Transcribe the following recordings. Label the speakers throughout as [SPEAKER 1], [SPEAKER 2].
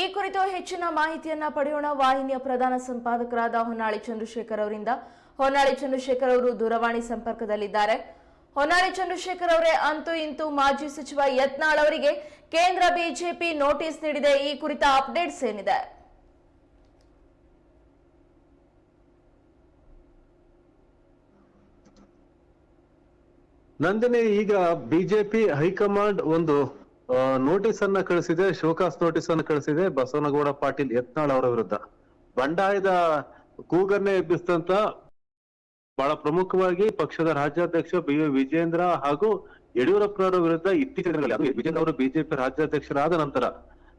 [SPEAKER 1] ಈ ಕುರಿತು ಹೆಚ್ಚಿನ ಮಾಹಿತಿಯನ್ನ ಪಡೆಯೋಣ. ವಾಹಿನಿಯ ಪ್ರಧಾನ ಸಂಪಾದಕರಾದ ಹೊನ್ನಾಳಿ ಚಂದ್ರಶೇಖರ್ ಅವರಿಂದ. ಹೊನ್ನಾಳಿ ಚಂದ್ರಶೇಖರ್ ಅವರು ದೂರವಾಣಿ ಸಂಪರ್ಕದಲ್ಲಿದ್ದಾರೆ. ಹೊನ್ನಾಳಿ ಚಂದ್ರಶೇಖರ್ ಅವರೇ ಅಂತೂ ಇಂತೂ ಮಾಜಿ ಸಚಿವ ಯತ್ನಾಳ್ ಅವರಿಗೆ ಕೇಂದ್ರ ಬಿಜೆಪಿ ನೋಟಿಸ್ ನೀಡಿದೆ. ಈ ಕುರಿತ ಅಪ್ಡೇಟ್ಸ್ ಏನಿದೆ?
[SPEAKER 2] ನಂದಿನಿ, ಈಗ ಬಿಜೆಪಿ ಹೈಕಮಾಂಡ್ ಒಂದು ನೋಟಿಸ್ ಅನ್ನ ಕಳಿಸಿದೆ, ಶೋಕಾಸ್ ನೋಟಿಸ್ ಅನ್ನು ಕಳಿಸಿದೆ, ಬಸವನಗೌಡ ಪಾಟೀಲ್ ಯತ್ನಾಳ್ ಅವರ ವಿರುದ್ಧ. ಬಂಡಾಯದ ಕೂಗನ್ನೇ ಎಬ್ಬಿಸಿದಂತ ಬಹಳ ಪ್ರಮುಖವಾಗಿ ಪಕ್ಷದ ರಾಜ್ಯಾಧ್ಯಕ್ಷ ಬಿ ವಿಜೇಂದ್ರ ಹಾಗೂ ಯಡಿಯೂರಪ್ಪನವರ ವಿರುದ್ಧ ಇತ್ತೀಚಿನ ದಿನಗಳಲ್ಲಿ ವಿಜೇಂದ್ರ ಅವರು ಬಿಜೆಪಿ ರಾಜ್ಯಾಧ್ಯಕ್ಷರಾದ ನಂತರ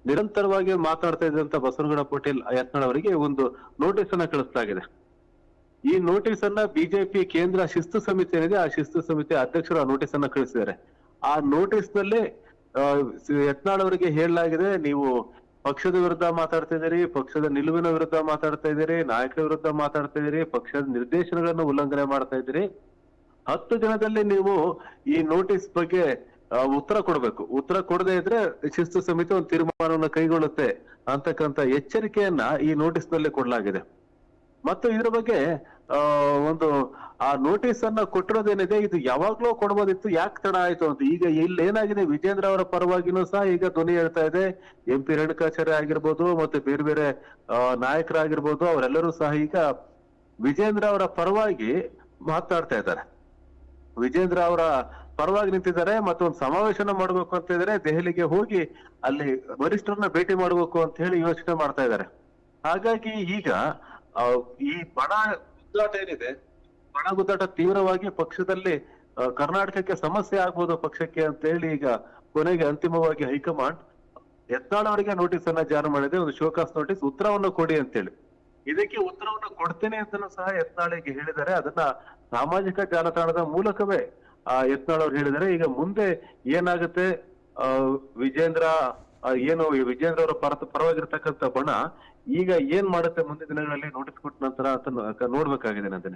[SPEAKER 2] ನಿರಂತರವಾಗಿ ಮಾತಾಡ್ತಾ ಇದ್ದಂತ ಬಸವನಗೌಡ ಪಾಟೀಲ್ ಯತ್ನಾಳ್ ಅವರಿಗೆ ಒಂದು ನೋಟಿಸ್ ಅನ್ನ ಕಳಿಸಲಾಗಿದೆ. ಈ ನೋಟಿಸ್ ಅನ್ನ ಬಿಜೆಪಿ ಕೇಂದ್ರ ಶಿಸ್ತು ಸಮಿತಿ ಏನಿದೆ ಆ ಶಿಸ್ತು ಸಮಿತಿ ಅಧ್ಯಕ್ಷರು ಆ ನೋಟಿಸ್ ಅನ್ನ ಕಳಿಸಿದ್ದಾರೆ. ಆ ನೋಟಿಸ್ನಲ್ಲಿ ಯತ್ನಾಳ್ ಅವರಿಗೆ ಹೇಳಲಾಗಿದೆ, ನೀವು ಪಕ್ಷದ ವಿರುದ್ಧ ಮಾತಾಡ್ತಾ ಇದ್ದೀರಿ, ಪಕ್ಷದ ನಿಲುವಿನ ವಿರುದ್ಧ ಮಾತಾಡ್ತಾ ಇದ್ದೀರಿ, ನಾಯಕರ ವಿರುದ್ಧ ಮಾತಾಡ್ತಾ ಇದ್ದೀರಿ, ಪಕ್ಷದ ನಿರ್ದೇಶನಗಳನ್ನು ಉಲ್ಲಂಘನೆ ಮಾಡ್ತಾ ಇದ್ದೀರಿ. ಹತ್ತು ದಿನದಲ್ಲಿ ನೀವು ಈ ನೋಟಿಸ್ ಬಗ್ಗೆ ಉತ್ತರ ಕೊಡಬೇಕು. ಉತ್ತರ ಕೊಡದೇ ಇದ್ರೆ ಶಿಸ್ತು ಸಮಿತಿ ಒಂದು ತೀರ್ಮಾನವನ್ನು ಕೈಗೊಳ್ಳುತ್ತೆ ಅಂತಕ್ಕಂತ ಎಚ್ಚರಿಕೆಯನ್ನ ಈ ನೋಟಿಸ್ನಲ್ಲಿ ಕೊಡಲಾಗಿದೆ. ಮತ್ತು ಇದ್ರ ಬಗ್ಗೆ ಒಂದು, ಆ ನೋಟಿಸ್ ಅನ್ನ ಕೊಟ್ಟಿರೋದೇನಿದೆ, ಇದು ಯಾವಾಗ್ಲೂ ಕೊಡ್ಬೋದಿತ್ತು, ಯಾಕೆ ತಡ ಆಯ್ತು ಅಂತ. ಈಗ ಇಲ್ಲಿ ಏನಾಗಿದೆ ವಿಜೇಂದ್ರ ಅವರ ಪರವಾಗಿನೂ ಸಹ ಈಗ ಧ್ವನಿ ಹೇಳ್ತಾ ಇದೆ. ಎಂ ಪಿ ರೇಣುಕಾಚಾರ್ಯ ಆಗಿರ್ಬೋದು ಮತ್ತೆ ಬೇರೆ ಬೇರೆ ನಾಯಕರಾಗಿರ್ಬೋದು, ಅವರೆಲ್ಲರೂ ಸಹ ಈಗ ವಿಜೇಂದ್ರ ಅವರ ಪರವಾಗಿ ಮಾತಾಡ್ತಾ ಇದ್ದಾರೆ. ವಿಜೇಂದ್ರ ಅವರ ಪರವಾಗಿ ನಿಂತಿದ್ದಾರೆ ಮತ್ತೆ ಒಂದು ಸಮಾವೇಶನ ಮಾಡಬೇಕು ಅಂತ ಇದ್ದಾರೆ ದೆಹಲಿಗೆ ಹೋಗಿ ಅಲ್ಲಿ ವರಿಷ್ಠರನ್ನ ಭೇಟಿ ಮಾಡಬೇಕು ಅಂತ ಹೇಳಿ ಯೋಚನೆ ಮಾಡ್ತಾ ಇದ್ದಾರೆ. ಹಾಗಾಗಿ ಈಗ ಈ ಬಣ ಗುದ್ದಾಟ ಏನಿದೆ, ಬಣ ಗುದ್ದಾಟ ತೀವ್ರವಾಗಿ ಪಕ್ಷದಲ್ಲಿ ಕರ್ನಾಟಕಕ್ಕೆ ಸಮಸ್ಯೆ ಆಗ್ಬೋದು ಪಕ್ಷಕ್ಕೆ ಅಂತ ಹೇಳಿ ಈಗ ಕೊನೆಗೆ ಅಂತಿಮವಾಗಿ ಹೈಕಮಾಂಡ್ ಯತ್ನಾಳ್ ಅವರಿಗೆ ನೋಟಿಸ್ ಅನ್ನ ಜಾರಿ ಮಾಡಿದೆ, ಒಂದು ಶೋಕಾಸ್ ನೋಟಿಸ್, ಉತ್ತರವನ್ನು ಕೊಡಿ ಅಂತೇಳಿ. ಇದಕ್ಕೆ ಉತ್ತರವನ್ನು ಕೊಡ್ತೇನೆ ಅಂತಲೂ ಸಹ ಯತ್ನಾಳಿಗೆ ಹೇಳಿದ್ದಾರೆ. ಅದನ್ನ ಸಾಮಾಜಿಕ ಜಾಲತಾಣದ ಮೂಲಕವೇ, ಆ, ಯತ್ನಾಳ್ ಅವ್ರು ಹೇಳಿದ್ದಾರೆ. ಈಗ ಮುಂದೆ ಏನಾಗುತ್ತೆ? ವಿಜೇಂದ್ರ ಏನು ಈ ವಿಜೇಂದ್ರ ಅವರ ಪರ ಪರವಾಗಿರ್ತಕ್ಕಂಥ ಬಣ ಈಗ ಏನ್ ಮಾಡುತ್ತೆ ಮುಂದಿನ ದಿನಗಳಲ್ಲಿ ನೋಟಿಸ್ ಕೊಟ್ಟ ನಂತರ ಅಂತ ನೋ- ನೋಡ್ಬೇಕಾಗಿದೆ ನಂದಿನಿ.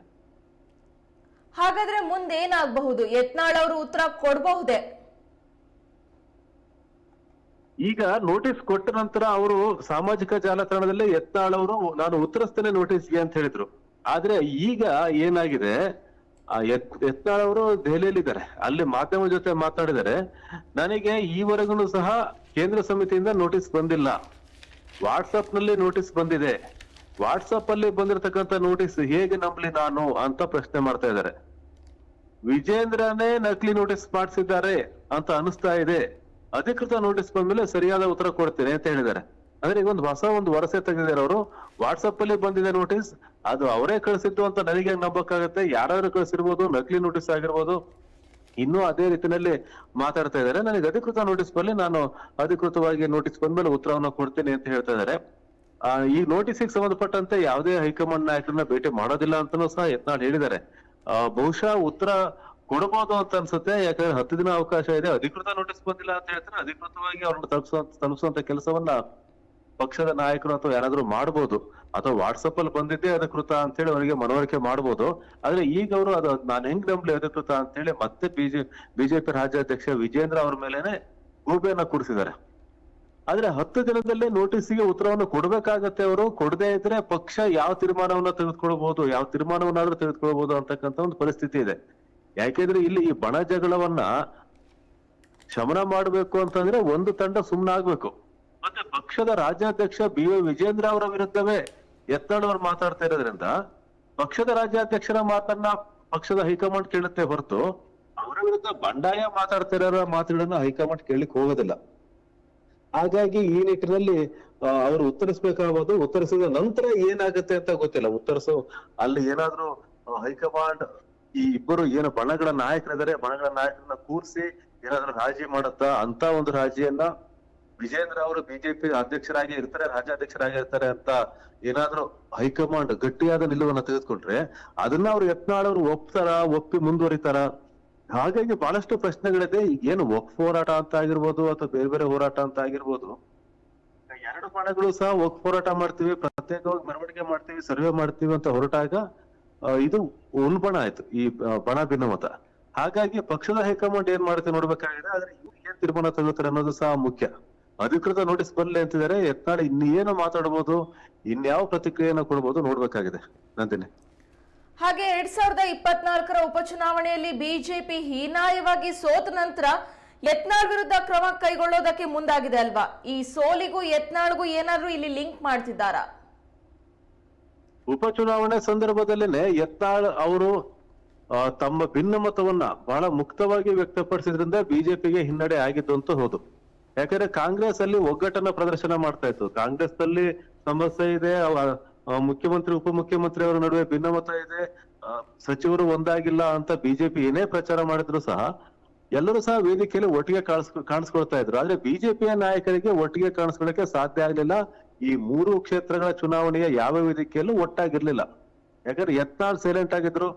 [SPEAKER 1] ಹಾಗಾದ್ರೆ ಮುಂದೆ ಏನಾಗಬಹುದು? ಯತ್ನಾಳ್ ಅವರು ಉತ್ತರ ಕೊಡಬಹುದೇ?
[SPEAKER 2] ಈಗ ನೋಟಿಸ್ ಕೊಟ್ಟ ನಂತರ ಅವರು ಸಾಮಾಜಿಕ ಜಾಲತಾಣದಲ್ಲಿ ಯತ್ನಾಳ್ ಅವರು ನಾನು ಉತ್ತರಿಸ್ತೇನೆ ನೋಟಿಸ್ಗೆ ಅಂತ ಹೇಳಿದ್ರು. ಆದ್ರೆ ಈಗ ಏನಾಗಿದೆ? ಆ ಯತ್ ಯತ್ನಾಳ್ ಅವರು ದೆಹಲಿಯಲ್ಲಿದ್ದಾರೆ. ಅಲ್ಲಿ ಮಾಧ್ಯಮ ಜೊತೆ ಮಾತಾಡಿದರೆ ನನಗೆ ಈವರೆಗೂ ಸಹ ಕೇಂದ್ರ ಸಮಿತಿಯಿಂದ ನೋಟಿಸ್ ಬಂದಿಲ್ಲ. ವಾಟ್ಸಪ್ನಲ್ಲಿ ನೋಟಿಸ್ ಬಂದಿದೆ. ವಾಟ್ಸಪ್ ಅಲ್ಲಿ ಬಂದಿರತಕ್ಕಂತ ನೋಟಿಸ್ ಹೇಗೆ ನಂಬಲಿ ನಾನು ಅಂತ ಪ್ರಶ್ನೆ ಮಾಡ್ತಾ ಇದ್ದಾರೆ. ವಿಜೇಂದ್ರನೇ ನಕಲಿ ನೋಟಿಸ್ ಮಾಡಿಸಿದ್ದಾರೆ ಅಂತ ಅನಿಸ್ತಾ ಇದೆ. ಅಧಿಕೃತ ನೋಟಿಸ್ ಬಂದ್ಮೇಲೆ ಸರಿಯಾದ ಉತ್ತರ ಕೊಡ್ತೇನೆ ಅಂತ ಹೇಳಿದ್ದಾರೆ. ಅಂದ್ರೆ ಈಗ ಒಂದು ಹೊಸ ಒಂದು ವರಸೆ ತೆಗೆದಿದ್ದಾರೆ ಅವರು. ವಾಟ್ಸಪ್ ಅಲ್ಲಿ ಬಂದಿದೆ ನೋಟಿಸ್. ಅದು ಅವರೇ ಕಳಿಸಿದ್ದು ಅಂತ ನನಗೆ ನಂಬಕ್ಕಾಗತ್ತೆ? ಯಾರಾದ್ರೂ ಕಳಿಸಿರ್ಬೋದು, ನಕಲಿ ನೋಟಿಸ್ ಆಗಿರ್ಬೋದು. ಇನ್ನೂ ಅದೇ ರೀತಿಯಲ್ಲಿ ಮಾತಾಡ್ತಾ ಇದ್ದಾರೆ. ನನಗೆ ಅಧಿಕೃತ ನೋಟಿಸ್ ಬರಲಿ, ನಾನು ಅಧಿಕೃತವಾಗಿ ನೋಟಿಸ್ ಬಂದ್ಮೇಲೆ ಉತ್ತರವನ್ನು ಕೊಡ್ತೀನಿ ಅಂತ ಹೇಳ್ತಾ ಇದ್ದಾರೆ. ಈ ನೋಟಿಸ್ಗೆ ಸಂಬಂಧಪಟ್ಟಂತೆ ಯಾವುದೇ ಹೈಕಮಾಂಡ್ ನಾಯಕರನ್ನ ಭೇಟಿ ಮಾಡೋದಿಲ್ಲ ಅಂತಾನೂ ಸಹ ಯತ್ನಾಳ್ ಹೇಳಿದ್ದಾರೆ. ಬಹುಶಃ ಉತ್ತರ ಕೊಡಬಹುದು ಅಂತ ಅನ್ಸುತ್ತೆ, ಯಾಕಂದ್ರೆ ಹತ್ತು ದಿನ ಅವಕಾಶ ಇದೆ. ಅಧಿಕೃತ ನೋಟಿಸ್ ಬಂದಿಲ್ಲ ಅಂತ ಹೇಳ್ತಾರೆ. ಅಧಿಕೃತವಾಗಿ ಅವ್ರನ್ನ ತಲುಪಿಸುವಂತ ತಲುಪಿಸುವಂತ ಕೆಲಸವನ್ನ ಪಕ್ಷದ ನಾಯಕರು ಅಥವಾ ಯಾರಾದ್ರೂ ಮಾಡ್ಬೋದು, ಅಥವಾ ವಾಟ್ಸಪ್ ಅಲ್ಲಿ ಬಂದಿದ್ದೇ ಅಧಿಕೃತ ಅಂತ ಹೇಳಿ ಅವರಿಗೆ ಮನವರಿಕೆ ಮಾಡ್ಬೋದು. ಆದ್ರೆ ಈಗ ಅವರು ಅದು ನಾನು ಹೆಂಗ್ ನಂಬ್ಲಿ ಅಧಿಕೃತ ಅಂತ ಹೇಳಿ ಮತ್ತೆ ಬಿಜೆ, ಬಿಜೆಪಿ ರಾಜ್ಯಾಧ್ಯಕ್ಷ ವಿಜೇಂದ್ರ ಅವ್ರ ಮೇಲೆನೆ ಗೂಬೆಯನ್ನ ಕೂಡಿಸಿದ್ದಾರೆ ಆದ್ರೆ ಹತ್ತು ದಿನದಲ್ಲೇ ನೋಟಿಸ್ಗೆ ಉತ್ತರವನ್ನು ಕೊಡ್ಬೇಕಾಗತ್ತೆ ಅವರು. ಕೊಡದೇ ಇದ್ರೆ ಪಕ್ಷ ಯಾವ ತೀರ್ಮಾನವನ್ನ ತೆಗೆದುಕೊಳ್ಬಹುದು ಯಾವ ತೀರ್ಮಾನವನ್ನಾದ್ರೂ ತೆಗೆದುಕೊಳ್ಬಹುದು ಅಂತಕ್ಕಂತ ಒಂದು ಪರಿಸ್ಥಿತಿ ಇದೆ. ಯಾಕೆಂದ್ರೆ ಇಲ್ಲಿ ಈ ಬಣ ಜಗಳವನ್ನ ಶಮನ ಮಾಡಬೇಕು ಅಂತಂದ್ರೆ ಒಂದು ತಂಡ ಸುಮ್ಮನಾಗ್ಬೇಕು ಮತ್ತೆ ಪಕ್ಷದ ರಾಜ್ಯಾಧ್ಯಕ್ಷ ಬಿ ವಿಜೇಂದ್ರ ಅವರ ವಿರುದ್ಧವೇ ಯತ್ನಾಳ್ ಮಾತಾಡ್ತಾ ಇರೋದ್ರಿಂದ ಪಕ್ಷದ ರಾಜ್ಯಾಧ್ಯಕ್ಷರ ಮಾತನ್ನ ಪಕ್ಷದ ಹೈಕಮಾಂಡ್ ಕೇಳುತ್ತೆ ಹೊರತು ಅವರ ವಿರುದ್ಧ ಬಂಡಾಯ ಮಾತಾಡ್ತಾ ಇರೋ ಮಾತುಗಳನ್ನ ಹೈಕಮಾಂಡ್ ಕೇಳಲಿಕ್ಕೆ ಹೋಗೋದಿಲ್ಲ. ಹಾಗಾಗಿ ಈ ನಿಟ್ಟಿನಲ್ಲಿ ಅವರು ಉತ್ತರಿಸಬೇಕಾಗಬಹುದು ಉತ್ತರಿಸಿದ ನಂತರ ಏನಾಗುತ್ತೆ ಅಂತ ಗೊತ್ತಿಲ್ಲ. ಉತ್ತರಿಸೋ, ಅಲ್ಲಿ ಏನಾದ್ರೂ ಹೈಕಮಾಂಡ್ ಈ ಇಬ್ಬರು ಏನು ಬಣಗಳ ನಾಯಕರಿದ್ದಾರೆ, ಬಣಗಳ ನಾಯಕರನ್ನ ಕೂರಿಸಿ ಏನಾದ್ರೂ ರಾಜಿ ಮಾಡುತ್ತಾ ಅಂತ ಒಂದು ರಾಜಿಯನ್ನ ವಿಜೇಂದ್ರ ಅವರು ಬಿಜೆಪಿ ಅಧ್ಯಕ್ಷರಾಗಿ ಇರ್ತಾರೆ, ರಾಜ್ಯಾಧ್ಯಕ್ಷರಾಗಿ ಇರ್ತಾರೆ ಅಂತ ಏನಾದ್ರೂ ಹೈಕಮಾಂಡ್ ಗಟ್ಟಿಯಾದ ನಿಲುವನ್ನ ತೆಗೆದುಕೊಂಡ್ರೆ ಅದನ್ನ ಅವ್ರು ಯತ್ನಾಳ್ ಅವರು ಒಪ್ತಾರ, ಒಪ್ಪಿ ಮುಂದುವರಿತಾರ? ಹಾಗಾಗಿ ಬಹಳಷ್ಟು ಪ್ರಶ್ನೆಗಳಿದೆ. ಏನು ವಕ್ಫ್ ಹೋರಾಟ ಅಂತ ಆಗಿರ್ಬೋದು ಅಥವಾ ಬೇರೆ ಬೇರೆ ಹೋರಾಟ ಅಂತ ಆಗಿರ್ಬೋದು? ಎರಡು ಬಣಗಳು ಸಹ ಒಕ್ ಹೋರಾಟ ಮಾಡ್ತೀವಿ, ಪ್ರತ್ಯೇಕವಾಗಿ ಮೆರವಣಿಗೆ ಮಾಡ್ತೀವಿ, ಸರ್ವೆ ಮಾಡ್ತೀವಿ ಅಂತ ಹೊರಟಾಗ ಇದು ಉಲ್ಬಣ ಆಯ್ತು, ಈ ಬಣ ಭಿನ್ನಮತ. ಹಾಗಾಗಿ ಪಕ್ಷದ ಹೈಕಮಾಂಡ್ ಏನ್ ಮಾಡುತ್ತೆ ನೋಡ್ಬೇಕಾಗಿದೆ, ಆದ್ರೆ ಇವ್ರು ಏನ್ ತೀರ್ಮಾನ ತಗೋತಾರೆ ಅನ್ನೋದು ಸಹ ಮುಖ್ಯ. ಅಧಿಕೃತ ನೋಟಿಸ್ ಬರ್ಲಿ ಅಂತಿದ್ದಾರೆ. ಯತ್ನಾಳ್ ಇನ್ನೇನು ಮಾತಾಡಬಹುದು ಇನ್ಯಾವ ಪ್ರತಿಕ್ರಿಯೆಯನ್ನು ಕೊಡಬಹುದು ನೋಡ್ಬೇಕಾಗಿದೆ. ನಂದಿನಿ.
[SPEAKER 1] ಹಾಗೆ ಎರಡ್ ಸಾವಿರದ ಇಪ್ಪತ್ನಾಲ್ಕರ ಉಪಚುನಾವಣೆಯಲ್ಲಿ ಬಿಜೆಪಿ ಹೀನಾಯವಾಗಿ ಸೋತ ನಂತರ ಯತ್ನಾಳ್ ವಿರುದ್ಧ ಕ್ರಮ ಕೈಗೊಳ್ಳೋದಕ್ಕೆ ಮುಂದಾಗಿದೆ ಅಲ್ವಾ? ಈ ಸೋಲಿಗೂ ಯತ್ನಾಳ್ಗೂ ಏನಾದ್ರೂ ಇಲ್ಲಿ ಲಿಂಕ್ ಮಾಡ್ತಿದ್ದಾರಾ?
[SPEAKER 2] ಉಪಚುನಾವಣೆ ಸಂದರ್ಭದಲ್ಲೇನೆ ಯತ್ನಾಳ್ ಅವರು ತಮ್ಮ ಭಿನ್ನಮತವನ್ನ ಬಹಳ ಮುಕ್ತವಾಗಿ ವ್ಯಕ್ತಪಡಿಸಿದ್ರಿಂದ ಬಿಜೆಪಿಗೆ ಹಿನ್ನಡೆ ಆಗಿದ್ದು ಅಂತ ಹೌದು. ಯಾಕಂದ್ರೆ ಕಾಂಗ್ರೆಸ್ ಅಲ್ಲಿ ಒಗ್ಗಟ್ಟನ್ನ ಪ್ರದರ್ಶನ ಮಾಡ್ತಾ ಇತ್ತು. ಕಾಂಗ್ರೆಸ್ ಅಲ್ಲಿ ಸಮಸ್ಯೆ ಇದೆ ಮುಖ್ಯಮಂತ್ರಿ ಉಪ ಮುಖ್ಯಮಂತ್ರಿ ಅವರ ನಡುವೆ ಭಿನ್ನಮತ ಇದೆ ಸಚಿವರು ಒಂದಾಗಿಲ್ಲ ಅಂತ ಬಿಜೆಪಿ ಏನೇ ಪ್ರಚಾರ ಮಾಡಿದ್ರು ಸಹ ಎಲ್ಲರೂ ಸಹ ವೇದಿಕೆಯಲ್ಲಿ ಒಟ್ಟಿಗೆ ಕಾಣಿಸ್ ಕಾಣಿಸ್ಕೊಳ್ತಾ ಇದ್ರು. ಆದ್ರೆ ಬಿಜೆಪಿಯ ನಾಯಕರಿಗೆ ಒಟ್ಟಿಗೆ ಕಾಣಿಸ್ಕೊಳ್ಳಕ್ಕೆ ಸಾಧ್ಯ ಆಗ್ಲಿಲ್ಲ. ಈ ಮೂರು ಕ್ಷೇತ್ರಗಳ ಚುನಾವಣೆಯ ಯಾವ ವೇದಿಕೆಯಲ್ಲೂ ಒಟ್ಟಾಗಿರ್ಲಿಲ್ಲ. ಯಾಕಂದ್ರೆ ಯತ್ನಾಳ್ ಸೈಲೆಂಟ್ ಆಗಿದ್ರು.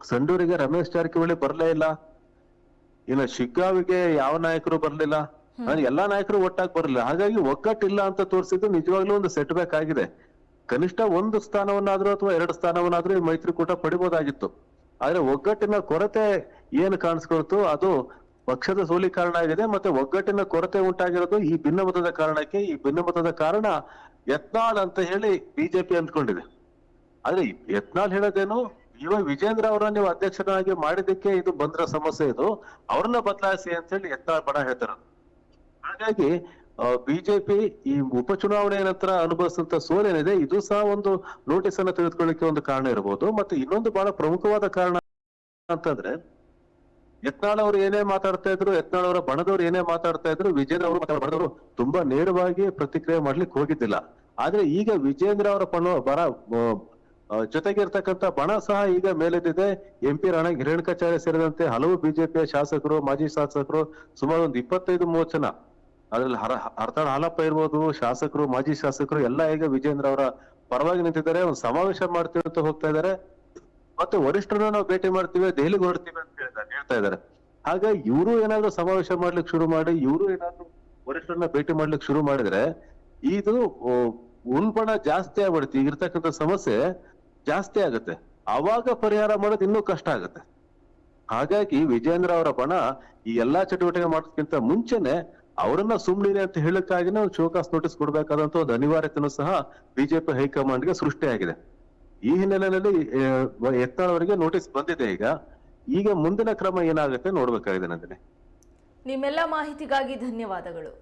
[SPEAKER 2] ಸಂಡೂರಿಗೆ ರಮೇಶ್ ಜಾರಕಿಹೊಳಿ ಬರ್ಲೇ ಇಲ್ಲ. ಇನ್ನು ಶಿಗ್ಗಾವಿಗೆ ಯಾವ ನಾಯಕರು ಬರ್ಲಿಲ್ಲ. ಎಲ್ಲಾ ನಾಯಕರು ಒಟ್ಟಾಗಿ ಬರಲಿಲ್ಲ. ಹಾಗಾಗಿ ಒಗ್ಗಟ್ಟಿಲ್ಲ ಅಂತ ತೋರಿಸಿದ್ದು ನಿಜವಾಗ್ಲೂ ಒಂದು ಸೆಟ್ ಬ್ಯಾಕ್ ಆಗಿದೆ. ಕನಿಷ್ಠ ಒಂದು ಸ್ಥಾನವನ್ನಾದ್ರೂ ಅಥವಾ ಎರಡು ಸ್ಥಾನವನ್ನಾದ್ರೂ ಈ ಮೈತ್ರಿಕೂಟ ಪಡಿಬಹುದಾಗಿತ್ತು ಆದ್ರೆ ಒಗ್ಗಟ್ಟಿನ ಕೊರತೆ ಏನು ಕಾಣಿಸ್ಕೊಳ್ತು? ಅದು ಪಕ್ಷದ ಸೋಲಿ ಕಾರಣ ಆಗಿದೆ ಮತ್ತೆ ಒಗ್ಗಟ್ಟಿನ ಕೊರತೆ ಉಂಟಾಗಿರೋದು ಈ ಭಿನ್ನಮತದ ಕಾರಣಕ್ಕೆ. ಈ ಭಿನ್ನಮತದ ಕಾರಣ ಯತ್ನಾಳ್ ಅಂತ ಹೇಳಿ ಬಿಜೆಪಿ ಅಂದ್ಕೊಂಡಿದೆ. ಆದ್ರೆ ಯತ್ನಾಲ್ ಹೇಳೋದೇನು? ಇವಾಗ ವಿಜೇಂದ್ರ ಅವರನ್ನ ನೀವು ಅಧ್ಯಕ್ಷರಾಗಿ ಮಾಡಿದಕ್ಕೆ ಇದು ಬಂದ್ರ ಸಮಸ್ಯೆ ಇದು. ಅವ್ರನ್ನ ಬದಲಾಯಿಸಿ ಅಂತ ಹೇಳಿ ಯತ್ನಾಳ್ ಬಣ ಹೇಳ್ತಾರ ಹಾಗಾಗಿ ಬಿಜೆಪಿ ಈ ಉಪಚುನಾವಣೆ ನಂತರ ಅನುಭವಿಸಿದಂತ ಸೋಲೇನಿದೆ, ಇದು ಸಹ ಒಂದು ನೋಟಿಸ್ ಅನ್ನ ತೆಗೆದುಕೊಳ್ಳಕ್ಕೆ ಒಂದು ಕಾರಣ ಇರಬಹುದು ಮತ್ತೆ ಇನ್ನೊಂದು ಬಹಳ ಪ್ರಮುಖವಾದ ಕಾರಣ ಅಂತಂದ್ರೆ, ಯತ್ನಾಳ್ ಅವರು ಏನೇ ಮಾತಾಡ್ತಾ ಇದ್ರು, ಯತ್ನಾಳ್ ಅವರ ಬಣದವ್ರು ಏನೇ ಮಾತಾಡ್ತಾ ಇದ್ರು, ವಿಜೇಂದ್ರ ಅವರು ಬಣದವರು ತುಂಬಾ ನೇರವಾಗಿ ಪ್ರತಿಕ್ರಿಯೆ ಮಾಡ್ಲಿಕ್ಕೆ ಹೋಗಿದ್ದಿಲ್ಲ. ಆದ್ರೆ ಈಗ ವಿಜೇಂದ್ರ ಅವರ ಪಣ, ಬರ ಜೊತೆಗೆ ಇರ್ತಕ್ಕಂಥ ಬಣ ಸಹ ಈಗ ಮೇಲೆದ್ದಿದೆ. ಎಂ ಪಿ ರಾಣ ಹಿರೇಣಕಾಚಾರ್ಯ ಸೇರಿದಂತೆ ಹಲವು ಬಿಜೆಪಿಯ ಶಾಸಕರು, ಮಾಜಿ ಶಾಸಕರು, ಸುಮಾರು ಒಂದು ಇಪ್ಪತ್ತೈದು ಮೂವತ್ತು ಜನ ಅದ್ರಲ್ಲಿ ಹರ, ಹರತಾಳ ಹಾಲಪ್ಪ ಇರ್ಬೋದು, ಶಾಸಕರು, ಮಾಜಿ ಶಾಸಕರು ಎಲ್ಲ ಈಗ ವಿಜೇಂದ್ರ ಅವರ ಪರವಾಗಿ ನಿಂತಿದ್ದಾರೆ ಒಂದು ಸಮಾವೇಶ ಮಾಡ್ತೀವಿ ಅಂತ ಹೋಗ್ತಾ ಇದ್ದಾರೆ. ಮತ್ತೆ ವರಿಷ್ಠರನ್ನ ನಾವು ಭೇಟಿ ಮಾಡ್ತೀವಿ, ದೆಹಲಿಗೆ ಹೊರಡ್ತೀವಿ ಅಂತ ಹೇಳ್ತಾರೆ ಹೇಳ್ತಾ ಇದ್ದಾರೆ. ಹಾಗೆ ಇವರು ಏನಾದ್ರು ಸಮಾವೇಶ ಮಾಡ್ಲಿಕ್ಕೆ ಶುರು ಮಾಡಿ, ಇವರು ಏನಾದ್ರು ವರಿಷ್ಠರನ್ನ ಭೇಟಿ ಮಾಡ್ಲಿಕ್ಕೆ ಶುರು ಮಾಡಿದ್ರೆ, ಇದು ಉಲ್ಬಣ ಜಾಸ್ತಿ ಆಗ್ಬಿಡುತ್ತೆ. ಇರ್ತಕ್ಕಂಥ ಸಮಸ್ಯೆ ಜಾಸ್ತಿ ಆಗುತ್ತೆ. ಅವಾಗ ಪರಿಹಾರ ಮಾಡೋದು ಇನ್ನೂ ಕಷ್ಟ ಆಗುತ್ತೆ. ಹಾಗಾಗಿ ವಿಜೇಂದ್ರ ಅವರ ಬಣ ಈ ಎಲ್ಲಾ ಚಟುವಟಿಕೆ ಮಾಡೋದಕ್ಕಿಂತ ಮುಂಚೆನೆ ಅವರನ್ನ ಸುಮ್ನಿರಿ ಅಂತ ಹೇಳಕ್ಕಾಗಿನೇ ನಾವು ಶೋಕಾಸ್ ನೋಟಿಸ್ ಕೊಡಬೇಕಾದಂತ ಒಂದು ಅನಿವಾರ್ಯತೆನೂ ಸಹ ಬಿಜೆಪಿ ಹೈಕಮಾಂಡ್ಗೆ ಸೃಷ್ಟಿಯಾಗಿದೆ. ಈ ಹಿನ್ನೆಲೆಯಲ್ಲಿ ಎತ್ತಾಳವರಿಗೆ ನೋಟಿಸ್ ಬಂದಿದೆ ಈಗ. ಈಗ ಮುಂದಿನ ಕ್ರಮ ಏನಾಗುತ್ತೆ ನೋಡ್ಬೇಕಾಗಿದೆ ನಂದಿನಿ.
[SPEAKER 1] ನಿಮ್ಮೆಲ್ಲ ಮಾಹಿತಿಗಾಗಿ ಧನ್ಯವಾದಗಳು.